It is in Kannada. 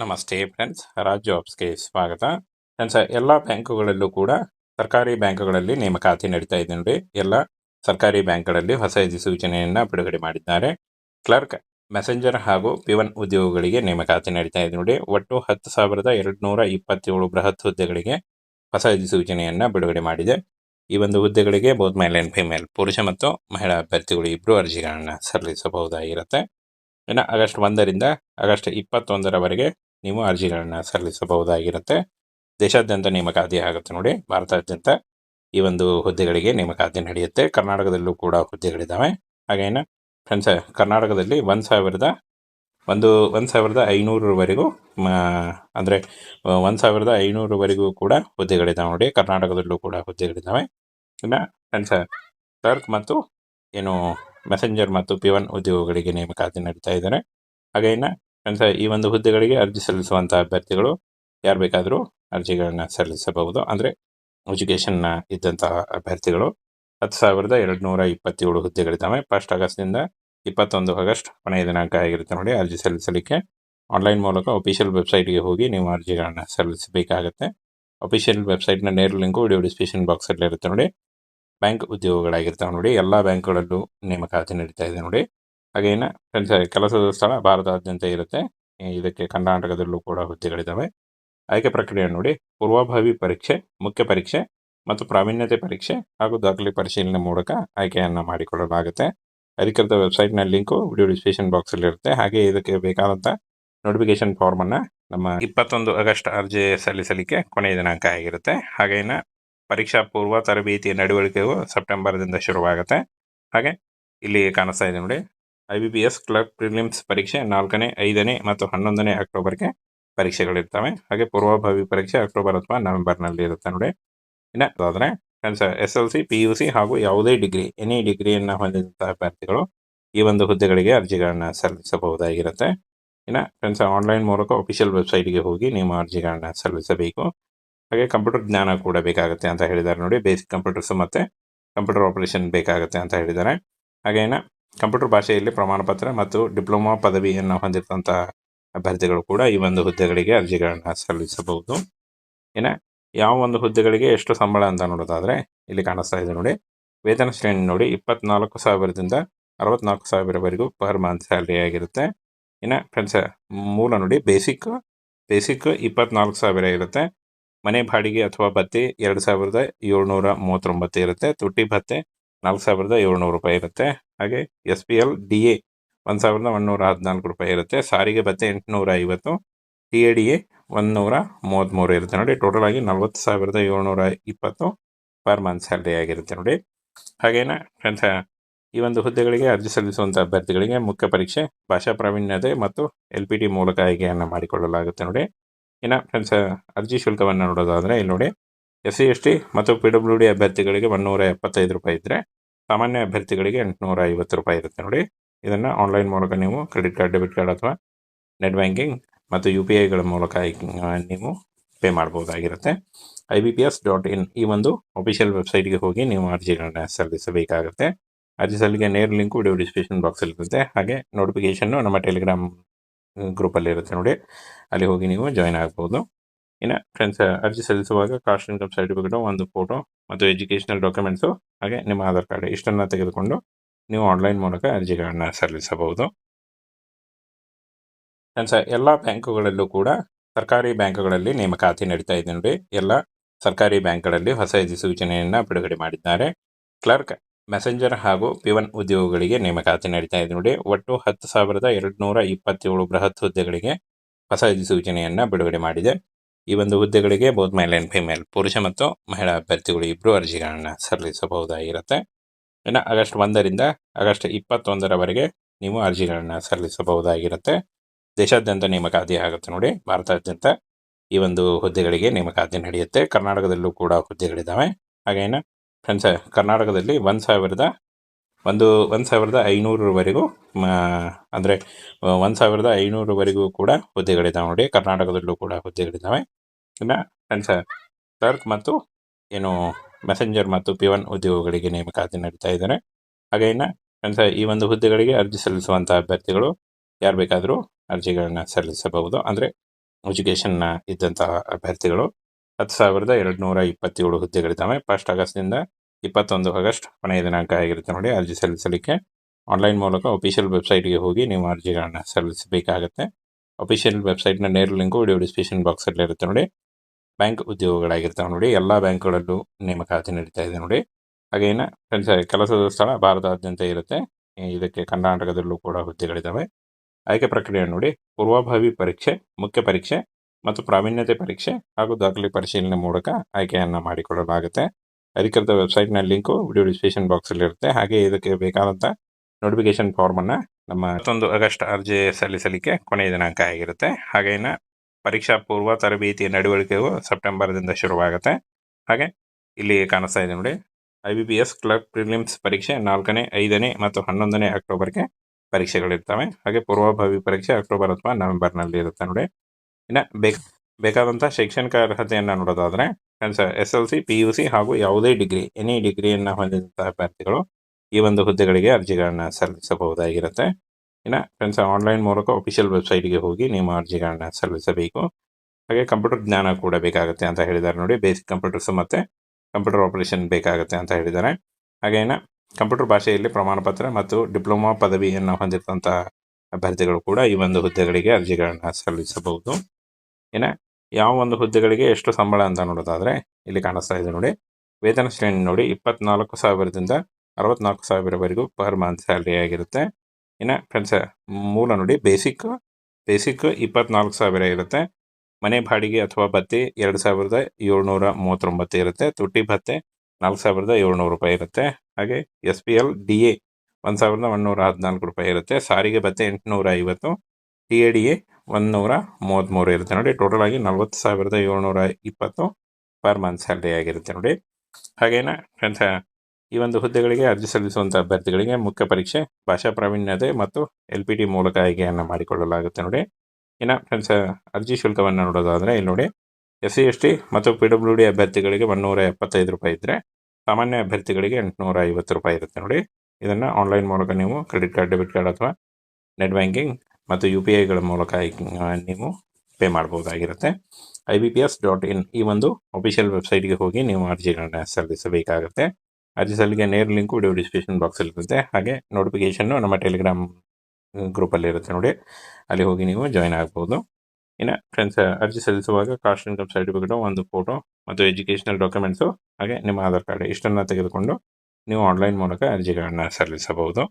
ನಮಸ್ತೆ ಫ್ರೆಂಡ್ಸ್ ರಾಜ್ ಜಾಬ್ಸ್ಗೆ ಸ್ವಾಗತ. ಫ್ರೆಂಡ್ಸ್ ಎಲ್ಲ ಬ್ಯಾಂಕುಗಳಲ್ಲೂ ಕೂಡ ಸರ್ಕಾರಿ ಬ್ಯಾಂಕುಗಳಲ್ಲಿ ನೇಮಕಾತಿ ನಡೀತಾ ಇದೆ ನೋಡಿ. ಎಲ್ಲ ಸರ್ಕಾರಿ ಬ್ಯಾಂಕ್ಗಳಲ್ಲಿ ಹೊಸ ಅಧಿಸೂಚನೆಯನ್ನು ಬಿಡುಗಡೆ ಮಾಡಿದ್ದಾರೆ. ಕ್ಲರ್ಕ್ ಮೆಸೆಂಜರ್ ಹಾಗೂ ಪಿವನ್ ಉದ್ಯೋಗಗಳಿಗೆ ನೇಮಕಾತಿ ನಡೀತಾ ಇದೆ ನೋಡಿ. ಒಟ್ಟು ಹತ್ತು ಸಾವಿರದ ಎರಡು ನೂರ ಇಪ್ಪತ್ತೇಳು ಬೃಹತ್ ಹುದ್ದೆಗಳಿಗೆ ಹೊಸ ಅಧಿಸೂಚನೆಯನ್ನು ಬಿಡುಗಡೆ ಮಾಡಿದೆ. ಈ ಒಂದು ಹುದ್ದೆಗಳಿಗೆ ಬೋತ್ ಮೇಲ್ ಆ್ಯಂಡ್ ಫಿಮೇಲ್ ಪುರುಷ ಮತ್ತು ಮಹಿಳಾ ಅಭ್ಯರ್ಥಿಗಳು ಇಬ್ಬರು ಅರ್ಜಿಗಳನ್ನು ಸಲ್ಲಿಸಬಹುದಾಗಿರುತ್ತೆ. ಇನ್ನು ಆಗಸ್ಟ್ ಒಂದರಿಂದ ಆಗಸ್ಟ್ ಇಪ್ಪತ್ತೊಂದರವರೆಗೆ ನೀವು ಅರ್ಜಿಗಳನ್ನು ಸಲ್ಲಿಸಬಹುದಾಗಿರುತ್ತೆ. ದೇಶಾದ್ಯಂತ ನೇಮಕಾತಿ ಆಗುತ್ತೆ ನೋಡಿ ಭಾರತಾದ್ಯಂತ ಈ ಒಂದು ಹುದ್ದೆಗಳಿಗೆ ನೇಮಕಾತಿ ನಡೆಯುತ್ತೆ. ಕರ್ನಾಟಕದಲ್ಲೂ ಕೂಡ ಹುದ್ದೆಗಳಿದ್ದಾವೆ ಹಾಗೇನ ಫ್ರೆಂಡ್ಸ್, ಕರ್ನಾಟಕದಲ್ಲಿ ಒಂದು ಸಾವಿರದ ಒಂದು ಒಂದು ಸಾವಿರದ ಐನೂರವರೆಗೂ ಅಂದರೆ ಒಂದು ಸಾವಿರದ ಐನೂರವರೆಗೂ ಕೂಡ ಹುದ್ದೆಗಳಿದ್ದಾವೆ ನೋಡಿ. ಕರ್ನಾಟಕದಲ್ಲೂ ಕೂಡ ಹುದ್ದೆಗಳಿದ್ದಾವೆ ಇನ್ನು ಫ್ರೆಂಡ್ಸ್ ಕ್ಲರ್ಕ್ ಮತ್ತು ಏನು, ಮೆಸೆಂಜರ್ ಮತ್ತು ಪಿ ಒನ್ ಉದ್ಯೋಗಗಳಿಗೆ ನೇಮಕಾತಿ ನಡೀತಾ ಇದ್ದಾರೆ ಹಾಗೆ ಇನ್ನು ಫ್ರೆಂಡ್ಸ್ ಈ ಒಂದು ಹುದ್ದೆಗಳಿಗೆ ಅರ್ಜಿ ಸಲ್ಲಿಸುವಂಥ ಅಭ್ಯರ್ಥಿಗಳು ಯಾರು ಬೇಕಾದರೂ ಅರ್ಜಿಗಳನ್ನು ಸಲ್ಲಿಸಬಹುದು. ಅಂದರೆ ಎಜುಕೇಷನ್ನ ಇದ್ದಂತಹ ಅಭ್ಯರ್ಥಿಗಳು ಹತ್ತು ಸಾವಿರದ ಎರಡು ನೂರ ಇಪ್ಪತ್ತೇಳು ಹುದ್ದೆಗಳಿದ್ದಾವೆ. ಫಸ್ಟ್ ಆಗಸ್ಟ್ನಿಂದ ಇಪ್ಪತ್ತೊಂದು ಆಗಸ್ಟ್ ಕೊನೆಯ ದಿನಾಂಕ ಆಗಿರುತ್ತೆ ನೋಡಿ. ಅರ್ಜಿ ಸಲ್ಲಿಸಲಿಕ್ಕೆ ಆನ್ಲೈನ್ ಮೂಲಕ ಅಫಿಷಿಯಲ್ ವೆಬ್ಸೈಟ್ಗೆ ಹೋಗಿ ನೀವು ಅರ್ಜಿಗಳನ್ನು ಸಲ್ಲಿಸಬೇಕಾಗುತ್ತೆ. ಅಫಿಷಿಯಲ್ ವೆಬ್ಸೈಟ್ನ ನೇರ ಲಿಂಕು ವಿಡಿಯೋ ಡಿಸ್ಕ್ರಿಪ್ಷನ್ ಬಾಕ್ಸಲ್ಲಿ ಇರುತ್ತೆ ನೋಡಿ. ಬ್ಯಾಂಕ್ ಉದ್ಯೋಗಗಳಾಗಿರ್ತಾವೆ ನೋಡಿ. ಎಲ್ಲ ಬ್ಯಾಂಕ್ಗಳಲ್ಲೂ ನೇಮಕಾತಿ ನಡೀತಾ ಇದೆ ನೋಡಿ. ಫ್ರೆಂಡ್ಸ್ ಕೆಲಸದ ಸ್ಥಳ ಭಾರತಾದ್ಯಂತ ಇರುತ್ತೆ. ಇದಕ್ಕೆ ಕರ್ನಾಟಕದಲ್ಲೂ ಕೂಡ ಹುದ್ದೆಗಳಿದ್ದಾವೆ ಆಯ್ಕೆ ಪ್ರಕ್ರಿಯೆ ನೋಡಿ. ಪೂರ್ವಭಾವಿ ಪರೀಕ್ಷೆ, ಮುಖ್ಯ ಪರೀಕ್ಷೆ ಮತ್ತು ಪ್ರಾವೀಣ್ಯತೆ ಪರೀಕ್ಷೆ ಹಾಗೂ ದಾಖಲೆ ಪರಿಶೀಲನೆ ಮೂಲಕ ಆಯ್ಕೆಯನ್ನು ಮಾಡಿಕೊಳ್ಳಲಾಗುತ್ತೆ. ಅಧಿಕೃತ ವೆಬ್ಸೈಟ್ನ ಲಿಂಕು ವಿಡಿಯೋ ಡಿಸ್ಕ್ರಿಪ್ಷನ್ ಬಾಕ್ಸಲ್ಲಿರುತ್ತೆ. ಹಾಗೆ ಇದಕ್ಕೆ ಬೇಕಾದಂಥ ನೋಟಿಫಿಕೇಶನ್ ಫಾರ್ಮನ್ನು ನಮ್ಮ ಇಪ್ಪತ್ತೊಂದು ಆಗಸ್ಟ್ ಅರ್ಜಿ ಸಲ್ಲಿಸಲಿಕ್ಕೆ ಕೊನೆಯ ದಿನಾಂಕ ಆಗಿರುತ್ತೆ. ಹಾಗೇನ ಪರೀಕ್ಷಾ ಪೂರ್ವ ತರಬೇತಿಯ ನಡವಳಿಕೆಯು ಸೆಪ್ಟೆಂಬರ್ದಿಂದ ಶುರುವಾಗುತ್ತೆ. ಹಾಗೆ ಇಲ್ಲಿ ಕಾಣಿಸ್ತಾ ಇದೆ ನೋಡಿ. I B P S clerk prelims ಪರೀಕ್ಷೆ ನಾಲ್ಕನೇ, ಐದನೇ ಮತ್ತು ಹನ್ನೊಂದನೇ ಅಕ್ಟೋಬರ್ಗೆ ಪರೀಕ್ಷೆಗಳಿರ್ತವೆ. ಹಾಗೆ ಪೂರ್ವಭಾವಿ ಪರೀಕ್ಷೆ ಅಕ್ಟೋಬರ್ ಅಥವಾ ನವೆಂಬರ್ನಲ್ಲಿ ಇರುತ್ತೆ ನೋಡಿ. ಇನ್ನು ಅದಾದರೆ friends S L C, P U C ಹಾಗೂ ಯಾವುದೇ ಡಿಗ್ರಿ, ಎನಿ ಡಿಗ್ರಿಯನ್ನು ಹೊಂದಿದಂತಹ ಅಭ್ಯರ್ಥಿಗಳು ಈ ಒಂದು ಹುದ್ದೆಗಳಿಗೆ ಅರ್ಜಿಗಳನ್ನು ಸಲ್ಲಿಸಬಹುದಾಗಿರುತ್ತೆ. ಇನ್ನು ಫ್ರೆಂಡ್ಸ್ ಆನ್ಲೈನ್ ಮೂಲಕ ಅಫಿಷಿಯಲ್ ವೆಬ್ಸೈಟ್ಗೆ ಹೋಗಿ ನಿಮ್ಮ ಅರ್ಜಿಗಳನ್ನು ಸಲ್ಲಿಸಬೇಕು. ಹಾಗೆ ಕಂಪ್ಯೂಟರ್ ಜ್ಞಾನ ಕೂಡ ಬೇಕಾಗುತ್ತೆ ಅಂತ ಹೇಳಿದ್ದಾರೆ ನೋಡಿ. ಬೇಸಿಕ್ ಕಂಪ್ಯೂಟರ್ಸ್ ಮತ್ತು ಕಂಪ್ಯೂಟರ್ ಆಪರೇಷನ್ ಬೇಕಾಗುತ್ತೆ ಅಂತ ಹೇಳಿದ್ದಾರೆ. ಹಾಗೇನ ಕಂಪ್ಯೂಟರ್ ಭಾಷೆಯಲ್ಲಿ ಪ್ರಮಾಣ ಪತ್ರ ಮತ್ತು ಡಿಪ್ಲೊಮಾ ಪದವಿಯನ್ನು ಹೊಂದಿರುವಂತಹ ಅಭ್ಯರ್ಥಿಗಳು ಕೂಡ ಈ ಒಂದು ಹುದ್ದೆಗಳಿಗೆ ಅರ್ಜಿಗಳನ್ನು ಸಲ್ಲಿಸಬಹುದು. ಇನ್ನು ಯಾವ ಒಂದು ಹುದ್ದೆಗಳಿಗೆ ಎಷ್ಟು ಸಂಬಳ ಅಂತ ನೋಡೋದಾದರೆ, ಇಲ್ಲಿ ಕಾಣಿಸ್ತಾ ಇದೆ ನೋಡಿ. ವೇತನ ಶ್ರೇಣಿ ನೋಡಿ, ಇಪ್ಪತ್ನಾಲ್ಕು ಸಾವಿರದಿಂದ ಅರವತ್ನಾಲ್ಕು ಸಾವಿರವರೆಗೂ ಪರ್ ಮಂತ್ ಸ್ಯಾಲ್ರಿ ಆಗಿರುತ್ತೆ. ಇನ್ನು ಫ್ರೆಂಡ್ಸ್, ಮೂಲ ನೋಡಿ, ಬೇಸಿಕ್ ಬೇಸಿಕ್ ಇಪ್ಪತ್ನಾಲ್ಕು ಸಾವಿರ ಇರುತ್ತೆ. ಮನೆ ಬಾಡಿಗೆ ಅಥವಾ ಭತ್ತೆ ಎರಡು ಸಾವಿರದ ಏಳ್ನೂರ ಮೂವತ್ತೊಂಬತ್ತು ಇರುತ್ತೆ. ತುಟ್ಟಿ ಭತ್ತೆ ನಾಲ್ಕು ಸಾವಿರದ ಏಳ್ನೂರು ರೂಪಾಯಿ ಇರುತ್ತೆ. ಹಾಗೆ S P L, D A ಒಂದು ಸಾವಿರದ ಒಂದುನೂರ ಹದಿನಾಲ್ಕು ರೂಪಾಯಿ ಇರುತ್ತೆ. ಸಾರಿಗೆ ಭತ್ತೆ ಎಂಟುನೂರ ಐವತ್ತು ಟಿ ಎ ಡಿ ಎ ಒಂದುನೂರ ಮೂವತ್ತ್ಮೂರು ಇರುತ್ತೆ ನೋಡಿ. ಟೋಟಲ್ ಆಗಿ ನಲ್ವತ್ತು ಸಾವಿರದ ಏಳ್ನೂರ ಇಪ್ಪತ್ತು ಪರ್ ಮಂತ್ ಸ್ಯಾಲ್ರಿ ಆಗಿರುತ್ತೆ ನೋಡಿ. ಹಾಗೇನ ಫ್ರೆಂಡ್ಸ್ ಈ ಒಂದು ಹುದ್ದೆಗಳಿಗೆ ಅರ್ಜಿ ಸಲ್ಲಿಸುವಂಥ ಅಭ್ಯರ್ಥಿಗಳಿಗೆ ಮುಖ್ಯ ಪರೀಕ್ಷೆ ಭಾಷಾ ಪ್ರಾವೀಣ್ಯತೆ ಮತ್ತು ಎಲ್ ಪಿ ಟಿ ಮೂಲಕ ಆಯ್ಕೆಯನ್ನು ಮಾಡಿಕೊಳ್ಳಲಾಗುತ್ತೆ ನೋಡಿ. ಇನ್ನು ಫ್ರೆಂಡ್ಸ್ ಅರ್ಜಿ ಶುಲ್ಕವನ್ನು ನೋಡೋದಾದರೆ ಇಲ್ಲಿ ನೋಡಿ. ಎಸ್ ಸಿ, ಎಸ್ ಟಿ ಮತ್ತು ಪಿ ಡಬ್ಲ್ಯೂ ಡಿ ಅಭ್ಯರ್ಥಿಗಳಿಗೆ ಒಂದುನೂರ ಎಪ್ಪತ್ತೈದು ರೂಪಾಯಿ ಇದ್ದರೆ ಸಾಮಾನ್ಯ ಅಭ್ಯರ್ಥಿಗಳಿಗೆ ಎಂಟುನೂರ ಐವತ್ತು ರೂಪಾಯಿ ಇರುತ್ತೆ ನೋಡಿ. ಇದನ್ನು ಆನ್ಲೈನ್ ಮೂಲಕ ನೀವು ಕ್ರೆಡಿಟ್ ಕಾರ್ಡ್ ಡೆಬಿಟ್ ಕಾರ್ಡ್ ಅಥವಾ ನೆಟ್ ಬ್ಯಾಂಕಿಂಗ್ ಮತ್ತು ಯು ಪಿ ಐಗಳ ಮೂಲಕ ನೀವು pay ಮಾಡ್ಬೋದಾಗಿರುತ್ತೆ I B P S dot in ಈ ಒಂದು ಅಫಿಷಿಯಲ್ ವೆಬ್ಸೈಟ್ಗೆ ಹೋಗಿ ನೀವು ಅರ್ಜಿಗಳನ್ನ ಸಲ್ಲಿಸಬೇಕಾಗುತ್ತೆ. ಅರ್ಜಿ ಸಲ್ಲಿಗೆ ನೇರ ಲಿಂಕು ವಿಡಿಯೋ ಡಿಸ್ಕ್ರಿಪ್ಷನ್ ಬಾಕ್ಸಲ್ಲಿ ಇರುತ್ತೆ. ಹಾಗೆ ನೋಟಿಫಿಕೇಷನ್ನು ನಮ್ಮ ಟೆಲಿಗ್ರಾಮ್ ಗ್ರೂಪಲ್ಲಿರುತ್ತೆ ನೋಡಿ. ಅಲ್ಲಿ ಹೋಗಿ ನೀವು ಜಾಯ್ನ್ ಆಗ್ಬೋದು. ಇನ್ನು ಫ್ರೆಂಡ್ಸ್ ಅರ್ಜಿ ಸಲ್ಲಿಸುವಾಗ ಕಾಸ್ಟ್ ಇನ್ಕಮ್ ಸರ್ಟಿಫಿಕೇಟು ಒಂದು ಫೋಟೋ ಮತ್ತು ಎಜುಕೇಷನಲ್ ಡಾಕ್ಯುಮೆಂಟ್ಸು ಹಾಗೆ ನಿಮ್ಮ ಆಧಾರ್ ಕಾರ್ಡ್ ಇಷ್ಟನ್ನು ತೆಗೆದುಕೊಂಡು ನೀವು ಆನ್ಲೈನ್ ಮೂಲಕ ಅರ್ಜಿಗಳನ್ನು ಸಲ್ಲಿಸಬಹುದು. ಫ್ರೆಂಡ್ಸ್ ಎಲ್ಲ ಬ್ಯಾಂಕುಗಳಲ್ಲೂ ಕೂಡ ಸರ್ಕಾರಿ ಬ್ಯಾಂಕುಗಳಲ್ಲಿ ನೇಮಕಾತಿ ನಡೀತಾ ಇದೆ ನೋಡಿ. ಎಲ್ಲ ಸರ್ಕಾರಿ ಬ್ಯಾಂಕ್ಗಳಲ್ಲಿ ಹೊಸ ಅಧಿಸೂಚನೆಯನ್ನು ಬಿಡುಗಡೆ ಮಾಡಿದ್ದಾರೆ. ಕ್ಲರ್ಕ್ ಮೆಸೆಂಜರ್ ಹಾಗೂ ಪಿವನ್ ಉದ್ಯೋಗಗಳಿಗೆ ನೇಮಕಾತಿ ನಡೀತಾ ಇದೆ ನೋಡಿ. ಒಟ್ಟು ಹತ್ತು ಸಾವಿರದ ಎರಡು ನೂರ ಇಪ್ಪತ್ತೇಳು ಬೃಹತ್ ಹುದ್ದೆಗಳಿಗೆ ಹೊಸ ಅಧಿಸೂಚನೆಯನ್ನು ಬಿಡುಗಡೆ ಮಾಡಿದೆ. ಈ ಒಂದು ಹುದ್ದೆಗಳಿಗೆ ಬೋತ್ ಮೇಲ್ ಆ್ಯಂಡ್ ಫಿಮೇಲ್, ಪುರುಷ ಮತ್ತು ಮಹಿಳಾ ಅಭ್ಯರ್ಥಿಗಳು ಇಬ್ಬರು ಅರ್ಜಿಗಳನ್ನು ಸಲ್ಲಿಸಬಹುದಾಗಿರುತ್ತೆ. ಇನ್ನು ಆಗಸ್ಟ್ ಒಂದರಿಂದ ಆಗಸ್ಟ್ ಇಪ್ಪತ್ತೊಂದರವರೆಗೆ ನೀವು ಅರ್ಜಿಗಳನ್ನು ಸಲ್ಲಿಸಬಹುದಾಗಿರುತ್ತೆ. ದೇಶಾದ್ಯಂತ ನೇಮಕಾತಿ ಆಗುತ್ತೆ ನೋಡಿ ಭಾರತಾದ್ಯಂತ ಈ ಒಂದು ಹುದ್ದೆಗಳಿಗೆ ನೇಮಕಾತಿ ನಡೆಯುತ್ತೆ. ಕರ್ನಾಟಕದಲ್ಲೂ ಕೂಡ ಹುದ್ದೆಗಳಿದ್ದಾವೆ ಹಾಗೇನು ಫ್ರೆಂಡ್ಸ್ ಕರ್ನಾಟಕದಲ್ಲಿ ಒಂದು ಸಾವಿರದ, ಒಂದು ಒಂದು ಸಾವಿರದ ಐನೂರವರೆಗೂ ಅಂದರೆ, ಒಂದು ಸಾವಿರದ ಐನೂರವರೆಗೂ ಕೂಡ ಹುದ್ದೆಗಳಿದ್ದಾವೆ ನೋಡಿ, ಕರ್ನಾಟಕದಲ್ಲೂ ಕೂಡ ಹುದ್ದೆಗಳಿದ್ದಾವೆ ಇನ್ನು ಸರ್ ಕ್ಲರ್ಕ್ ಮತ್ತು ಏನು ಮೆಸೆಂಜರ್ ಮತ್ತು ಪಿವನ್ ಉದ್ಯೋಗಗಳಿಗೆ ನೇಮಕಾತಿ ನಡೀತಾ ಇದ್ದಾರೆ. ಹಾಗೆ ಇನ್ನು ಈ ಒಂದು ಹುದ್ದೆಗಳಿಗೆ ಅರ್ಜಿ ಸಲ್ಲಿಸುವಂಥ ಅಭ್ಯರ್ಥಿಗಳು ಯಾರು ಬೇಕಾದರೂ ಅರ್ಜಿಗಳನ್ನ ಸಲ್ಲಿಸಬಹುದು. ಅಂದರೆ ಎಜುಕೇಷನ್ನ ಇದ್ದಂತಹ ಅಭ್ಯರ್ಥಿಗಳು. ಹತ್ತು ಸಾವಿರದ ಎರಡು ನೂರ ಇಪ್ಪತ್ತೇಳು ಹುದ್ದೆಗಳಿದ್ದಾವೆ. ಫಸ್ಟ್ ಆಗಸ್ಟ್ನಿಂದ ಇಪ್ಪತ್ತೊಂದು ಆಗಸ್ಟ್ ಕೊನೆಯ ದಿನಾಂಕ ಆಗಿರುತ್ತೆ ನೋಡಿ, ಅರ್ಜಿ ಸಲ್ಲಿಸಲಿಕ್ಕೆ. ಆನ್ಲೈನ್ ಮೂಲಕ ಅಫಿಷಿಯಲ್ ವೆಬ್ಸೈಟ್ಗೆ ಹೋಗಿ ನೀವು ಅರ್ಜಿಗಳನ್ನು ಸಲ್ಲಿಸಬೇಕಾಗತ್ತೆ. ಅಫಿಷಿಯಲ್ ವೆಬ್ಸೈಟ್ನ ನೇರ ಲಿಂಕು ವಿಡಿಯೋ ಡಿಸ್ಕ್ರಿಪ್ಷನ್ ಬಾಕ್ಸಲ್ಲಿ ಇರುತ್ತೆ ನೋಡಿ. ಬ್ಯಾಂಕ್ ಉದ್ಯೋಗಗಳಾಗಿರ್ತಾವೆ ನೋಡಿ. ಎಲ್ಲ ಬ್ಯಾಂಕ್ಗಳಲ್ಲೂ ನೇಮಕಾತಿ ನಡೀತಾ ಇದೆ ನೋಡಿ. ಹಾಗೇನ ಕೆಲಸದ ಸ್ಥಳ ಭಾರತಾದ್ಯಂತ ಇರುತ್ತೆ. ಇದಕ್ಕೆ ಕರ್ನಾಟಕದಲ್ಲೂ ಕೂಡ ಹುದ್ದೆಗಳಿದ್ದಾವೆ ಆಯ್ಕೆ ಪ್ರಕ್ರಿಯೆ ನೋಡಿ. ಪೂರ್ವಭಾವಿ ಪರೀಕ್ಷೆ, ಮುಖ್ಯ ಪರೀಕ್ಷೆ ಮತ್ತು ಪ್ರಾವೀಣ್ಯತೆ ಪರೀಕ್ಷೆ ಹಾಗೂ ದಾಖಲೆ ಪರಿಶೀಲನೆ ಮೂಲಕ ಆಯ್ಕೆಯನ್ನು ಮಾಡಿಕೊಳ್ಳಲಾಗುತ್ತೆ. ಅಧಿಕೃತ ವೆಬ್ಸೈಟ್ನ ಲಿಂಕು ವಿಡಿಯೋ ಡಿಸ್ಕ್ರಿಪ್ಷನ್ ಬಾಕ್ಸಲ್ಲಿ ಇರುತ್ತೆ. ಹಾಗೆ ಇದಕ್ಕೆ ಬೇಕಾದಂಥ ನೋಟಿಫಿಕೇಶನ್ ಫಾರ್ಮನ್ನು ನಮ್ಮ ಮತ್ತೊಂದು ಆಗಸ್ಟ್ ಅರ್ಜಿ ಸಲ್ಲಿಸಲಿಕ್ಕೆ ಕೊನೆಯ ದಿನಾಂಕ ಆಗಿರುತ್ತೆ. ಹಾಗೇನ ಪರೀಕ್ಷಾ ಪೂರ್ವ ತರಬೇತಿಯ ನಡವಳಿಕೆಯು ಸೆಪ್ಟೆಂಬರ್ದಿಂದ ಶುರುವಾಗುತ್ತೆ. ಹಾಗೆ ಇಲ್ಲಿ ಕಾಣಿಸ್ತಾ ಇದೆ ನೋಡಿ. I B P S clerk prelims ಪರೀಕ್ಷೆ ನಾಲ್ಕನೇ, ಐದನೇ ಮತ್ತು ಹನ್ನೊಂದನೇ ಅಕ್ಟೋಬರ್ಗೆ ಪರೀಕ್ಷೆಗಳಿರ್ತವೆ. ಹಾಗೆ ಪೂರ್ವಭಾವಿ ಪರೀಕ್ಷೆ ಅಕ್ಟೋಬರ್ ಅಥವಾ ನವೆಂಬರ್ನಲ್ಲಿ ಇರುತ್ತೆ ನೋಡಿ. ಇನ್ನು ಬೇಕು ಬೇಕಾದಂಥ ಶೈಕ್ಷಣಿಕ ಅರ್ಹತೆಯನ್ನು ನೋಡೋದಾದರೆ friends, S L C, P U C ಹಾಗೂ ಯಾವುದೇ ಡಿಗ್ರಿ, ಎನಿ ಡಿಗ್ರಿಯನ್ನು ಹೊಂದಿದಂಥ ಅಭ್ಯರ್ಥಿಗಳು ಈ ಒಂದು ಹುದ್ದೆಗಳಿಗೆ ಅರ್ಜಿಗಳನ್ನು ಸಲ್ಲಿಸಬಹುದಾಗಿರುತ್ತೆ. ಇನ್ನು ಫ್ರೆಂಡ್ಸ್ ಆನ್ಲೈನ್ ಮೂಲಕ ಅಫಿಷಿಯಲ್ ವೆಬ್ಸೈಟ್ಗೆ ಹೋಗಿ ನಿಮ್ಮ ಅರ್ಜಿಗಳನ್ನ ಸಲ್ಲಿಸಬೇಕು. ಹಾಗೆ ಕಂಪ್ಯೂಟರ್ ಜ್ಞಾನ ಕೂಡ ಬೇಕಾಗುತ್ತೆ ಅಂತ ಹೇಳಿದ್ದಾರೆ ನೋಡಿ. ಬೇಸಿಕ್ ಕಂಪ್ಯೂಟರ್ಸ್ ಮತ್ತು ಕಂಪ್ಯೂಟರ್ ಆಪರೇಷನ್ ಬೇಕಾಗುತ್ತೆ ಅಂತ ಹೇಳಿದ್ದಾರೆ. ಹಾಗೇನ ಕಂಪ್ಯೂಟರ್ ಭಾಷೆಯಲ್ಲಿ ಪ್ರಮಾಣ ಪತ್ರ ಮತ್ತು ಡಿಪ್ಲೊಮಾ ಪದವಿಯನ್ನು ಹೊಂದಿರತಕ್ಕಂಥ ಅಭ್ಯರ್ಥಿಗಳು ಕೂಡ ಈ ಒಂದು ಹುದ್ದೆಗಳಿಗೆ ಅರ್ಜಿಗಳನ್ನು ಸಲ್ಲಿಸಬಹುದು. ಇನ್ನು ಯಾವ ಒಂದು ಹುದ್ದೆಗಳಿಗೆ ಎಷ್ಟು ಸಂಬಳ ಅಂತ ನೋಡೋದಾದರೆ ಇಲ್ಲಿ ಕಾಣಿಸ್ತಾ ಇದೆ ನೋಡಿ. ವೇತನ ಶ್ರೇಣಿ ನೋಡಿ ಇಪ್ಪತ್ನಾಲ್ಕು ಸಾವಿರದಿಂದ ಅರವತ್ನಾಲ್ಕು ಸಾವಿರವರೆಗೂ ಪರ್ ಮಂತ್ ಸ್ಯಾಲ್ರಿ ಆಗಿರುತ್ತೆ. ಇನ್ನು ಫ್ರೆಂಡ್ಸ್ ಮೂಲ ನೋಡಿ ಬೇಸಿಕ್ ಬೇಸಿಕ್ ಇಪ್ಪತ್ನಾಲ್ಕು ಸಾವಿರ ಇರುತ್ತೆ. ಮನೆ ಬಾಡಿಗೆ ಅಥವಾ ಭತ್ತೆ ಎರಡು ಸಾವಿರದ ಏಳ್ನೂರ ಮೂವತ್ತೊಂಬತ್ತು ಇರುತ್ತೆ. ತುಟ್ಟಿ ಭತ್ತೆ ನಾಲ್ಕು ಸಾವಿರದ ಏಳ್ನೂರು ರೂಪಾಯಿ ಇರುತ್ತೆ. ಹಾಗೆ S P L D A ಒಂದು ಸಾವಿರದ ಒಂದುನೂರ ಹದಿನಾಲ್ಕು ರೂಪಾಯಿ ಇರುತ್ತೆ. ಸಾರಿಗೆ ಭತ್ತೆ ಎಂಟುನೂರ ಐವತ್ತು ಟಿ ಎ ಡಿ ಎ ಒಂದುನೂರ ಮೂವತ್ತ್ಮೂರು ಇರುತ್ತೆ ನೋಡಿ. ಟೋಟಲ್ ಆಗಿ ನಲ್ವತ್ತು ಸಾವಿರದ ಏಳ್ನೂರ ಇಪ್ಪತ್ತು ಪರ್ ಮಂತ್ ಸ್ಯಾಲ್ರಿ ಆಗಿರುತ್ತೆ ನೋಡಿ. ಹಾಗೇನ ಫ್ರೆಂಡ್ಸ್ ಈ ಒಂದು ಹುದ್ದೆಗಳಿಗೆ ಅರ್ಜಿ ಸಲ್ಲಿಸುವಂಥ ಅಭ್ಯರ್ಥಿಗಳಿಗೆ ಮುಖ್ಯ ಪರೀಕ್ಷೆ, ಭಾಷಾ ಪ್ರಾವೀಣ್ಯತೆ ಮತ್ತು ಎಲ್ ಪಿ ಟಿ ಮೂಲಕ ಆಯ್ಕೆಯನ್ನು ಮಾಡಿಕೊಳ್ಳಲಾಗುತ್ತೆ ನೋಡಿ. ಇನ್ನು ಫ್ರೆಂಡ್ಸ್ ಅರ್ಜಿ ಶುಲ್ಕವನ್ನು ನೋಡೋದಾದರೆ ಇಲ್ಲಿ ನೋಡಿ. ಎಸ್ ಸಿ, ಎಸ್ ಟಿ ಮತ್ತು ಪಿ ಡಬ್ಲ್ಯೂ ಡಿ ಅಭ್ಯರ್ಥಿಗಳಿಗೆ ಒಂದೂರ ಎಪ್ಪತ್ತೈದು ರೂಪಾಯಿ ಇದ್ದರೆ ಸಾಮಾನ್ಯ ಅಭ್ಯರ್ಥಿಗಳಿಗೆ ಎಂಟುನೂರ ಐವತ್ತು ರೂಪಾಯಿ ಇರುತ್ತೆ ನೋಡಿ. ಇದನ್ನು ಆನ್ಲೈನ್ ಮೂಲಕ ನೀವು ಕ್ರೆಡಿಟ್ ಕಾರ್ಡ್ ಡೆಬಿಟ್ ಕಾರ್ಡ್ ಅಥವಾ ನೆಟ್ ಬ್ಯಾಂಕಿಂಗ್ ಮತ್ತು ಯು ಪಿ ಐಗಳ ಮೂಲಕ ನೀವು pay ಮಾಡ್ಬೋದಾಗಿರುತ್ತೆ. I B P S dot in ಈ ಒಂದು ಅಫಿಷಿಯಲ್ ವೆಬ್ಸೈಟ್ಗೆ ಹೋಗಿ ನೀವು ಅರ್ಜಿಗಳನ್ನ ಸಲ್ಲಿಸಬೇಕಾಗುತ್ತೆ. ಅರ್ಜಿ ಸಲ್ಲಿಗೆ ನೇರ ಲಿಂಕು ವಿಡಿಯೋ ಡಿಸ್ಕ್ರಿಪ್ಷನ್ ಬಾಕ್ಸಲ್ಲಿ ಇರುತ್ತೆ. ಹಾಗೆ ನೋಟಿಫಿಕೇಷನ್ನು ನಮ್ಮ ಟೆಲಿಗ್ರಾಮ್ ಗ್ರೂಪಲ್ಲಿ ಇರುತ್ತೆ ನೋಡಿ. ಅಲ್ಲಿ ಹೋಗಿ ನೀವು ಜಾಯ್ನ್ ಆಗ್ಬೋದು. ಇನ್ನು ಫ್ರೆಂಡ್ಸ್ ಅರ್ಜಿ ಸಲ್ಲಿಸುವಾಗ ಕಾಸ್ಟ್ ಇನ್ಕಮ್ ಸರ್ಟಿಫಿಕೇಟು ಒಂದು ಫೋಟೋ ಮತ್ತು ಎಜುಕೇಷನಲ್ ಡಾಕ್ಯುಮೆಂಟ್ಸು ಹಾಗೆ ನಿಮ್ಮ ಆಧಾರ್ ಕಾರ್ಡ್ ಇಷ್ಟನ್ನು ತೆಗೆದುಕೊಂಡು ನೀವು ಆನ್ಲೈನ್ ಮೂಲಕ ಅರ್ಜಿಗಳನ್ನು ಸಲ್ಲಿಸಬಹುದು.